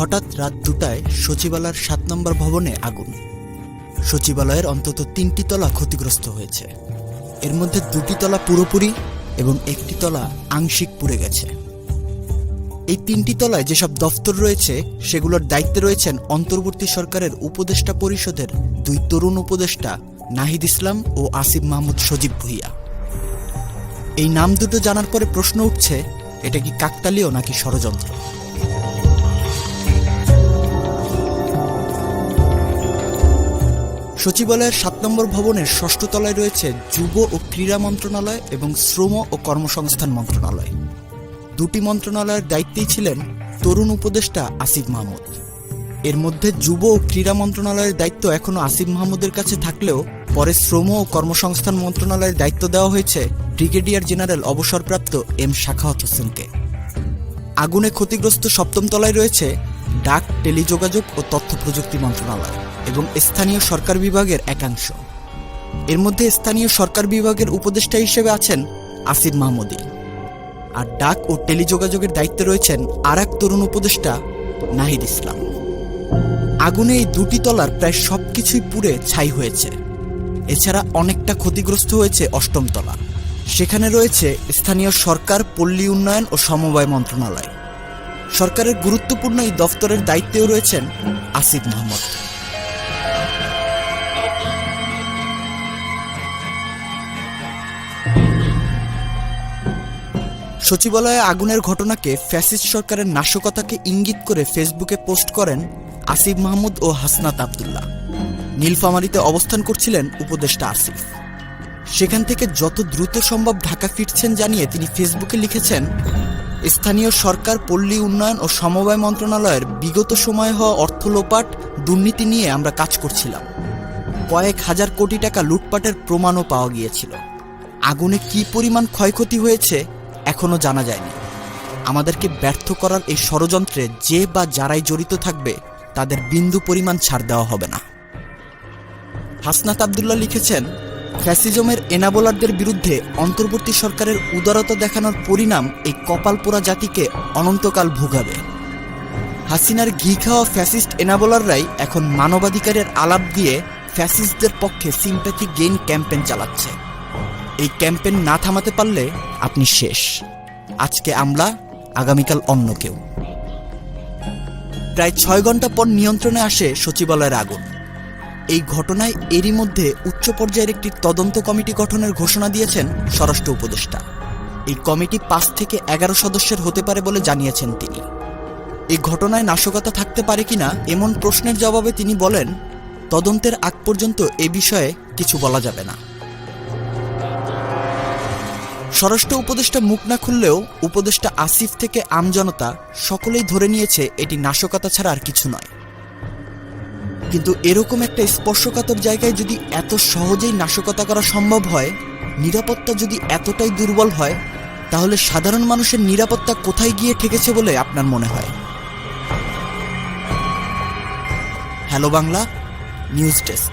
হঠাৎ রাত দুটায় সচিবালয়ের সাত নম্বর ভবনে আগুন। সচিবালয়ের অন্তত তিনটি তলা ক্ষতিগ্রস্ত হয়েছে। এর মধ্যে দুটি তলা পুরোপুরি এবং একটি তলা আংশিক পুড়ে গেছে। এই তিনটি তলায় যেসব দফতর রয়েছে, সেগুলোর দায়িত্বে রয়েছেন অন্তর্বর্তী সরকারের উপদেষ্টা পরিষদের দুই তরুণ উপদেষ্টা নাহিদ ইসলাম ও আসিফ মাহমুদ সজীব ভুইয়া। এই নাম দুটো জানার পরে প্রশ্ন উঠছে, এটা কি কাকতালীয় নাকি ষড়যন্ত্র? সচিবালয়ের সাত নম্বর ভবনের ষষ্ঠ তলায় রয়েছে যুব ও ক্রীড়া মন্ত্রণালয় এবং শ্রম ও কর্মসংস্থান মন্ত্রণালয়। দুটি মন্ত্রণালয়ের দায়িত্বেই ছিলেন তরুণ উপদেষ্টা আসিফ মাহমুদ। এর মধ্যে যুব ও ক্রীড়া মন্ত্রণালয়ের দায়িত্ব এখনও আসিফ মাহমুদের কাছে থাকলেও পরে শ্রম ও কর্মসংস্থান মন্ত্রণালয়ের দায়িত্ব দেওয়া হয়েছে ব্রিগেডিয়ার জেনারেল অবসরপ্রাপ্ত এম শাখাওয়াত হোসেনকে। আগুনে ক্ষতিগ্রস্ত সপ্তম তলায় রয়েছে ডাক, টেলিযোগাযোগ ও তথ্য প্রযুক্তি মন্ত্রণালয় এবং স্থানীয় সরকার বিভাগের একাংশ। এর মধ্যে স্থানীয় সরকার বিভাগের উপদেষ্টা হিসেবে আছেন আসিফ মাহমুদি। আর ডাক ও টেলিযোগাযোগের দায়িত্বে রয়েছেন আর এক তরুণ উপদেষ্টা নাহিদ ইসলাম। আগুনে এই দুটি তলার প্রায় সবকিছুই পুড়ে ছাই হয়েছে। এছাড়া অনেকটা ক্ষতিগ্রস্ত হয়েছে অষ্টম তলা। সেখানে রয়েছে স্থানীয় সরকার, পল্লী উন্নয়ন ও সমবায় মন্ত্রণালয়। সরকারের গুরুত্বপূর্ণ এই দফতরের দায়িত্বেও রয়েছেন আসিফ মোহাম্মদ। সচিবালয়ে আগুনের ঘটনাকে ফ্যাসিস্ট সরকারের নাশকতাকে ইঙ্গিত করে ফেসবুকে পোস্ট করেন আসিফ মাহমুদ ও হাসনাত আবদুল্লাহ। নীলফামারীতে অবস্থান করছিলেন উপদেষ্টা আসিফ। সেখান থেকে যত দ্রুত সম্ভব ঢাকা ফিরছেন জানিয়ে তিনি ফেসবুকে লিখেছেন স্থানীয় সরকার, পল্লী উন্নয়ন ও সমবায় মন্ত্রণালয়ের বিগত সময়ে হওয়া অর্থ লোপাট, দুর্নীতি নিয়ে আমরা কাজ করছিলাম। কয়েক হাজার কোটি টাকা লুটপাটের প্রমাণও পাওয়া গিয়েছিল। আগুনে কি পরিমাণ ক্ষয়ক্ষতি হয়েছে এখনও জানা যায়নি। আমাদেরকে ব্যর্থ করার এই ষড়যন্ত্রে যে বা যারাই জড়িত থাকবে, তাদের বিন্দু পরিমাণ ছাড় দেওয়া হবে না। হাসনাত আবদুল্লাহ লিখেছেন ফ্যাসিজমের এনাবোলারদের বিরুদ্ধে অন্তর্বর্তী সরকারের উদারতা দেখানোর পরিণাম এই কপালপোড়া জাতিকে অনন্তকাল ভোগাবে। হাসিনার ঘি খাওয়া ফ্যাসিস্ট এনাবোলাররাই এখন মানবাধিকারের আলাপ দিয়ে ফ্যাসিস্টদের পক্ষে সিম্প্যাথি গেইন ক্যাম্পেন চালাচ্ছে। এই ক্যাম্পেন না থামাতে পারলে আপনি শেষ। আজকে আমরা, আগামীকাল অন্য কেউ। প্রায় ছয় ঘণ্টা পর নিয়ন্ত্রণে আসে সচিবালয়ের আগুন। এই ঘটনায় এরই মধ্যে উচ্চ পর্যায়ের একটি তদন্ত কমিটি গঠনের ঘোষণা দিয়েছেন স্বরাষ্ট্র উপদেষ্টা। এই কমিটি পাঁচ থেকে এগারো সদস্যের হতে পারে বলে জানিয়েছেন তিনি। এই ঘটনায় নাশকতা থাকতে পারে কিনা এমন প্রশ্নের জবাবে তিনি বলেন, তদন্তের আগ পর্যন্ত এ বিষয়ে কিছু বলা যাবে না। স্বরাষ্ট্র উপদেষ্টা মুখ না খুললেও উপদেষ্টা আসিফ থেকে আমজনতা সকলেই ধরে নিয়েছে এটি নাশকতা ছাড়া আর কিছু নয়। কিন্তু এরকম একটা স্পর্শকাতর জায়গায় যদি এত সহজেই নাশকতা করা সম্ভব হয়, নিরাপত্তা যদি এতটাই দুর্বল হয়, তাহলে সাধারণ মানুষের নিরাপত্তা কোথায় গিয়ে ঠেকেছে বলে আপনার মনে হয়? Hello Bangla, news desk.